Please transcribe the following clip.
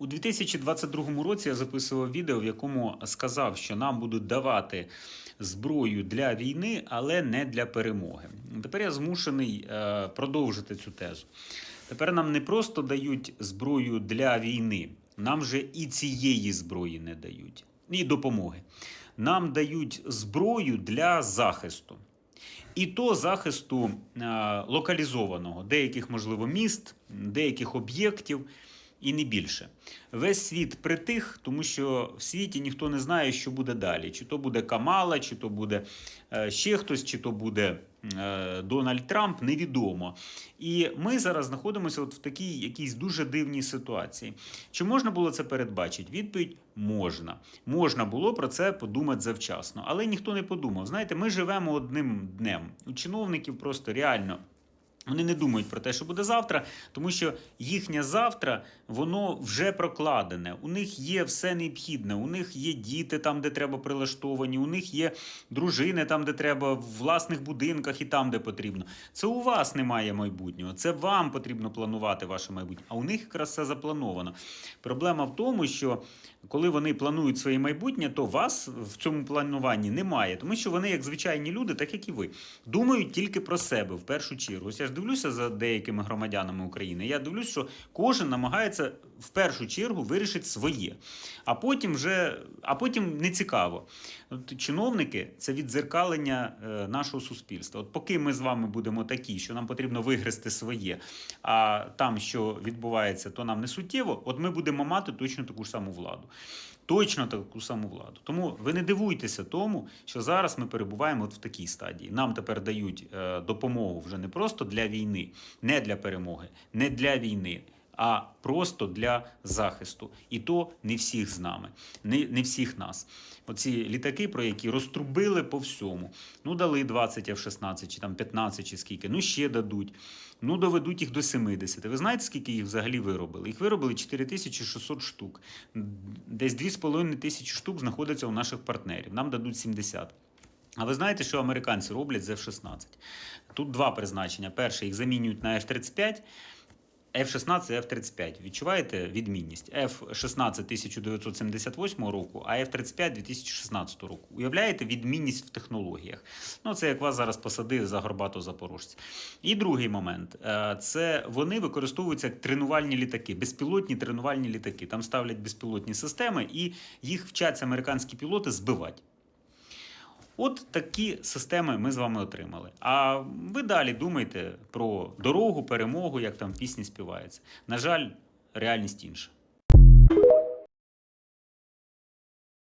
У 2022 році я записував відео, в якому сказав, що нам будуть давати зброю для війни, але не для перемоги. Тепер я змушений е, продовжити цю тезу. Тепер нам не просто дають зброю для війни, нам же і цієї зброї не дають, і допомоги. Нам дають зброю для захисту. І то захисту е, локалізованого, деяких, можливо, міст, деяких об'єктів і не більше. Весь світ притих, тому що в світі ніхто не знає, що буде далі. Чи то буде Камала, чи то буде е, ще хтось, чи то буде е, Дональд Трамп, невідомо. І ми зараз знаходимося от в такій якійсь дуже дивній ситуації. Чи можна було це передбачити? Відповідь можна. Можна було про це подумати завчасно, але ніхто не подумав. Знаєте, ми живемо одним днем. У чиновників просто реально. Вони не думають про те, що буде завтра, тому що їхнє завтра воно вже прокладене. У них є все необхідне. У них є діти там, де треба прилаштовані. У них є дружини там, де треба, в власних будинках і там, де потрібно. Це у вас немає майбутнього. Це вам потрібно планувати ваше майбутнє. А у них якраз все заплановано. Проблема в тому, що коли вони планують своє майбутнє, то вас в цьому плануванні немає, тому що вони, як звичайні люди, так як і ви, думають тільки про себе в першу чергу. Ось я ж дивлюся за деякими громадянами України. Я дивлюсь, що кожен намагається в першу чергу вирішити своє, а потім вже а потім не цікаво. От чиновники це віддзеркалення е, нашого суспільства. От поки ми з вами будемо такі, що нам потрібно вигризти своє, а там, що відбувається, то нам не суттєво. От ми будемо мати точно таку ж саму владу. Точно таку саму владу. Тому ви не дивуйтеся тому, що зараз ми перебуваємо от в такій стадії. Нам тепер дають е, допомогу вже не просто для війни, не для перемоги, не для війни. А просто для захисту, і то не всіх з нами, не, не всіх нас. Оці літаки, про які розтрубили по всьому. Ну, дали 20 F-16, чи там 15, чи скільки, ну ще дадуть. Ну, доведуть їх до 70. Ви знаєте, скільки їх взагалі виробили? Їх виробили 4600 штук. Десь 2,5 тисячі штук знаходяться у наших партнерів. Нам дадуть 70. А ви знаєте, що американці роблять з F-16? Тут два призначення. Перше, їх замінюють на F-35. F-16 і F-35. Відчуваєте відмінність? F-16 1978 року, а F-35 2016 року. Уявляєте відмінність в технологіях? Ну, це як вас зараз посадили за горбату запорожця. І другий момент Е, це вони використовуються як тренувальні літаки, безпілотні тренувальні літаки. Там ставлять безпілотні системи і їх вчаться американські пілоти збивати. От такі системи ми з вами отримали. А ви далі думайте про дорогу, перемогу, як там в пісні співається. На жаль, реальність інша.